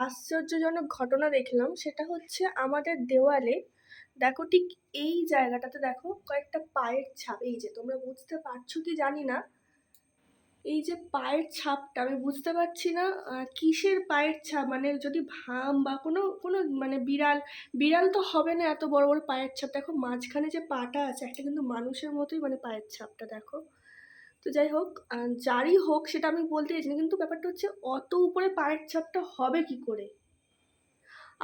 আশ্চর্যজনক ঘটনা দেখলাম। সেটা হচ্ছে আমাদের দেওয়ালে, দেখো ঠিক এই জায়গাটাতে দেখো কয়েকটা পায়ের ছাপ। এই যে তোমরা বুঝতে পারছ কি জানি না? এই যে পায়ের ছাপটা, আমি বুঝতে পারছি না কিসের পায়ের ছাপ? মানে যদি ভাম বা কোনো কোনো মানে বিড়াল বিড়াল তো হবে না এত বড় বড় পায়ের ছাপ। দেখো মাঝখানে যে পাটা আছে, একটা কিন্তু মানুষের মতোই মানে পায়ের ছাপটা, দেখো। তো যাই হোক যারই হোক সেটা আমি বলতে চাইছি না, কিন্তু ব্যাপারটা হচ্ছে অত উপরে পায়ের ছাপটা হবে কি করে?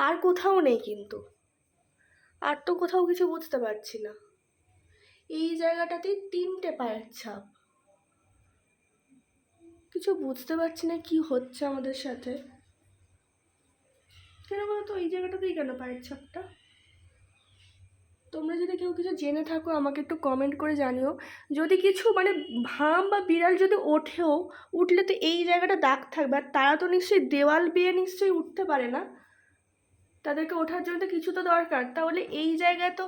আর কোথাও নেই কিন্তু। আর তো কোথাও কিছু বুঝতে পারছি না। এই জায়গাটাতেই তিনটে পায়ের ছাপ। কিছু বুঝতে পারছি না কি হচ্ছে আমাদের সাথে। কেন বলতো, এই জায়গাটাতেই কেন পায়ের ছাপটা? তোমরা যদি কেউ কিছু জেনে থাকো, আমাকে একটু কমেন্ট করে জানিও। যদি কিছু মানে ভাম বা বিড়াল যদি ওঠেও, উঠলে তো এই জায়গাটা দাগ থাকবে। আর তারা তো নিশ্চয়ই দেওয়াল বেয়ে নিশ্চয়ই উঠতে পারে না। তাদেরকে ওঠার জন্য তো কিছু তো দরকার। তাহলে এই জায়গায় তো,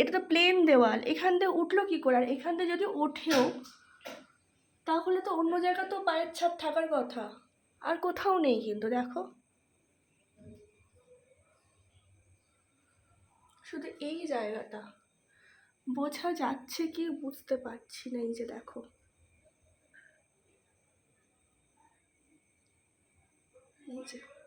এটা তো প্লেন দেওয়াল। এখান থেকে উঠল কী করে? আর এখান থেকে যদি ওঠেও, তাহলে তো অন্য জায়গা তো পায়ের ছাপ থাকার কথা। আর কোথাও নেই কিন্তু, দেখো। শুধু এই জায়গাটা। বোঝা যাচ্ছে কি বুঝতে পারছি না এই যে দেখো। এই যে।